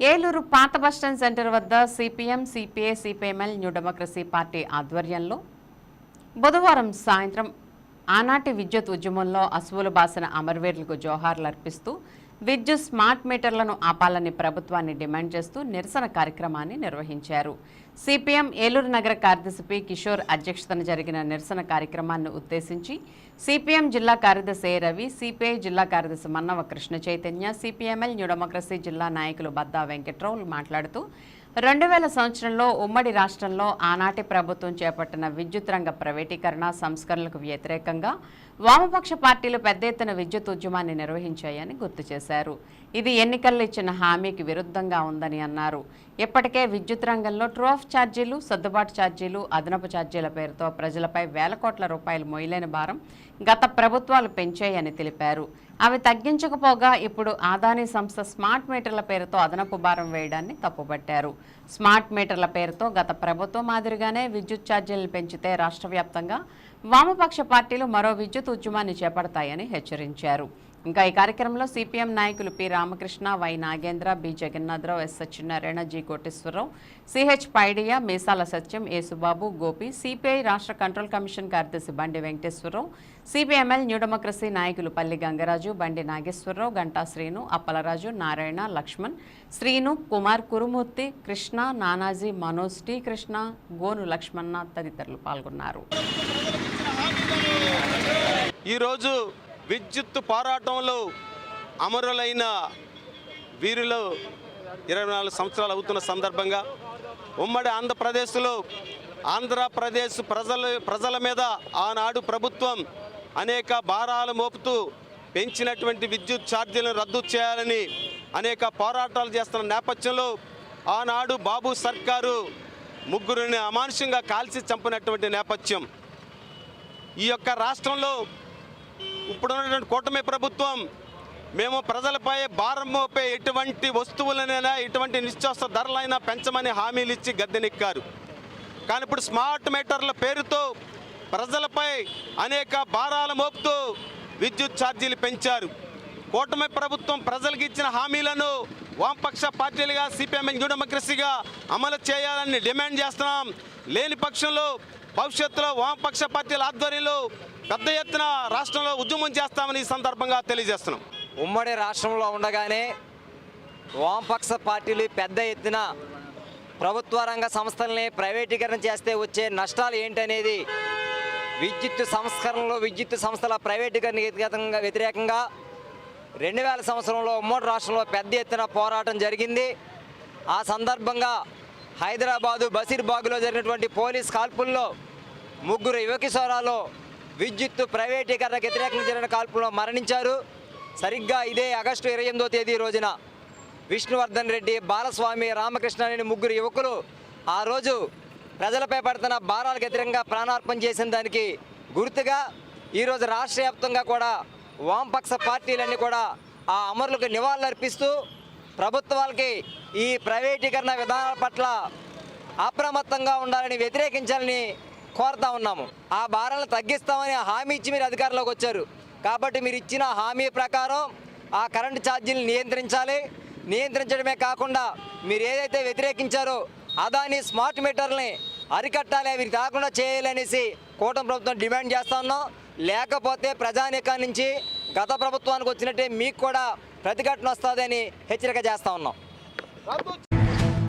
ఏలూరు పాత bus stand centre వద్ద CPM CPI CPML new democracy party ఆధ్వర్యంలో బుధవారం సాయంత్రం ఆనాటి విద్యుత్ ఉద్యమంలో అసువులు బాసిన అమరవీరులకు జోహార్లు అర్పిస్తూ విద్యుత్ స్మార్ట్ మీటర్లను ఆపాలని ప్రభుత్వాన్ని డిమాండ్ చేస్తూ నిరసన కార్యక్రమాన్ని నిర్వహించారు. సిపిఎం ఏలూరు నగర కార్యదర్శి పి కిషోర్ అధ్యక్షతన జరిగిన నిరసన కార్యక్రమాన్ని ఉద్దేశించి సిపిఎం జిల్లా కార్యదర్శి ఏ రవి సిపిఐ జిల్లా కార్యదర్శి Mannava Krishna Chaitanya CPML new democracy జిల్లా నాయకులు బద్దా వెంకట్రావులు మాట్లాడుతూ రెండు వేల సంవత్సరంలో ఉమ్మడి రాష్ట్రంలో ఆనాటి ప్రభుత్వం చేపట్టిన విద్యుత్ రంగ ప్రైవేటీకరణ సంస్కరణలకు వ్యతిరేకంగా వామపక్ష పార్టీలు పెద్ద ఎత్తున విద్యుత్ ఉద్యమాన్ని నిర్వహించాయని గుర్తు చేశారు. ఇది ఎన్నికల్లో ఇచ్చిన హామీకి విరుద్ధంగా ఉందని అన్నారు. ఇప్పటికే విద్యుత్ రంగంలో ట్రూ ఆఫ్ ఛార్జీలు సర్దుబాటు ఛార్జీలు అదనపు ఛార్జీల పేరుతో ప్రజలపై వేల కోట్ల రూపాయలు మొయ్యలేని భారం గత ప్రభుత్వాలు పెంచాయని తెలిపారు. అవి తగ్గించకపోగా ఇప్పుడు ఆదాని సంస్థ స్మార్ట్ మీటర్ల పేరుతో అదనపు భారం వేయడాన్ని తప్పుపట్టారు. స్మార్ట్ మీటర్ల పేరుతో గత ప్రభుత్వం మాదిరిగానే విద్యుత్ ఛార్జీలను పెంచితే రాష్ట్ర వామపక్ష పార్టీలు మరో విద్యుత్ ఉద్యమాన్ని చేపడతాయని హెచ్చరించారు. ఇంకా ఈ కార్యక్రమంలో సిపిఎం నాయకులు P Ramakrishna Y Nagendra B Jagannatharao S Satyanarayana G Koteswararao CH Paidiya Meesala Satyam Yesubabu Gopi CPI రాష్ట్ర కంట్రోల్ కమిషన్ కార్యదర్శి Bandi Venkateswararao CPML new democracy నాయకులు పల్లి గంగరాజు బండి నాగేశ్వరరావు గంటా శ్రీను అప్పలరాజు నారాయణ లక్ష్మణ్ శ్రీను కుమార్ కురుమూర్తి కృష్ణ నానాజీ మనోజ్ టి కృష్ణ గోను లక్ష్మణ తదితరులు పాల్గొన్నారు. ఈరోజు విద్యుత్ పోరాటంలో అమరులైన వీరిలో ఇరవై నాలుగు సంవత్సరాలు అవుతున్న సందర్భంగా ఉమ్మడి ఆంధ్రప్రదేశ్లో ఆంధ్రప్రదేశ్ ప్రజల ప్రజల మీద ఆనాడు ప్రభుత్వం అనేక భారాలు మోపుతూ పెంచినటువంటి విద్యుత్ ఛార్జీలను రద్దు చేయాలని అనేక పోరాటాలు చేస్తున్న నేపథ్యంలో ఆనాడు బాబు సర్కారు ముగ్గురిని అమానుషంగా కాల్చి చంపినటువంటి నేపథ్యం. ఈ యొక్క రాష్ట్రంలో ఇప్పుడున్నటువంటి కూటమి ప్రభుత్వం మేము ప్రజలపై భారం మోపే ఎటువంటి వస్తువులనైనా ఎటువంటి నిశ్చాస ధరలైనా పెంచమని హామీలు ఇచ్చి గద్దెనెక్కారు. కానీ ఇప్పుడు స్మార్ట్ మీటర్ల పేరుతో ప్రజలపై అనేక భారాలు మోపుతూ విద్యుత్ ఛార్జీలు పెంచారు. కూటమి ప్రభుత్వం ప్రజలకు ఇచ్చిన హామీలను వామపక్ష పార్టీలుగా సిపిఎం న్యూ డెమోక్రసీగా అమలు చేయాలని డిమాండ్ చేస్తున్నాం. లేని పక్షంలో భవిష్యత్తులో వామపక్ష పార్టీల ఆధ్వర్యంలో పెద్ద ఎత్తున రాష్ట్రంలో ఉద్యమం చేస్తామని ఈ సందర్భంగా తెలియజేస్తున్నాం. ఉమ్మడి రాష్ట్రంలో ఉండగానే వామపక్ష పార్టీలు పెద్ద ఎత్తున ప్రభుత్వ రంగ సంస్థల్ని ప్రైవేటీకరణ చేస్తే వచ్చే నష్టాలు ఏంటనేది విద్యుత్ సంస్కరణలో విద్యుత్ సంస్థల ప్రైవేటీకరణ వ్యతిరేకంగా వ్యతిరేకంగా రెండు వేల సంవత్సరంలో ఉమ్మడి రాష్ట్రంలో పెద్ద ఎత్తున పోరాటం జరిగింది. ఆ సందర్భంగా హైదరాబాదు బషీర్బాగ్లో జరిగినటువంటి పోలీస్ కాల్పుల్లో ముగ్గురు యువకిశోరాలు విద్యుత్ ప్రైవేటీకరణకు వ్యతిరేకంగా జరిగిన కాల్పులో మరణించారు. సరిగ్గా ఇదే ఆగస్టు ఇరవై ఎనిమిదో తేదీ రోజున విష్ణువర్ధన్ రెడ్డి బాలస్వామి రామకృష్ణ అనే ముగ్గురు యువకులు ఆ రోజు ప్రజలపై పడుతున్న భారాలకు వ్యతిరేకంగా ప్రాణార్పణ చేసిన దానికి గుర్తుగా ఈరోజు రాష్ట్ర వ్యాప్తంగా కూడా వామపక్ష పార్టీలన్నీ కూడా ఆ అమరులకు నివాళులర్పిస్తూ ప్రభుత్వాలకి ఈ ప్రైవేటీకరణ విధానాల పట్ల అప్రమత్తంగా ఉండాలని వ్యతిరేకించాలని కోరుతా ఉన్నాము. ఆ భారాలను తగ్గిస్తామని హామీ ఇచ్చి మీరు అధికారంలోకి వచ్చారు. కాబట్టి మీరు ఇచ్చిన హామీ ప్రకారం ఆ కరెంటు ఛార్జీలు నియంత్రించాలి. నియంత్రించడమే కాకుండా మీరు ఏదైతే వ్యతిరేకించారో అదాని స్మార్ట్ మీటర్ని అరికట్టాలి అవి కాకుండా చేయాలనేసి కూటమి ప్రభుత్వం డిమాండ్ చేస్తా ఉన్నాం. లేకపోతే ప్రజానీకం నుంచి గత ప్రభుత్వానికి వచ్చినట్టే మీకు కూడా ప్రతిఘటన వస్తుందని హెచ్చరిక చేస్తా ఉన్నాం.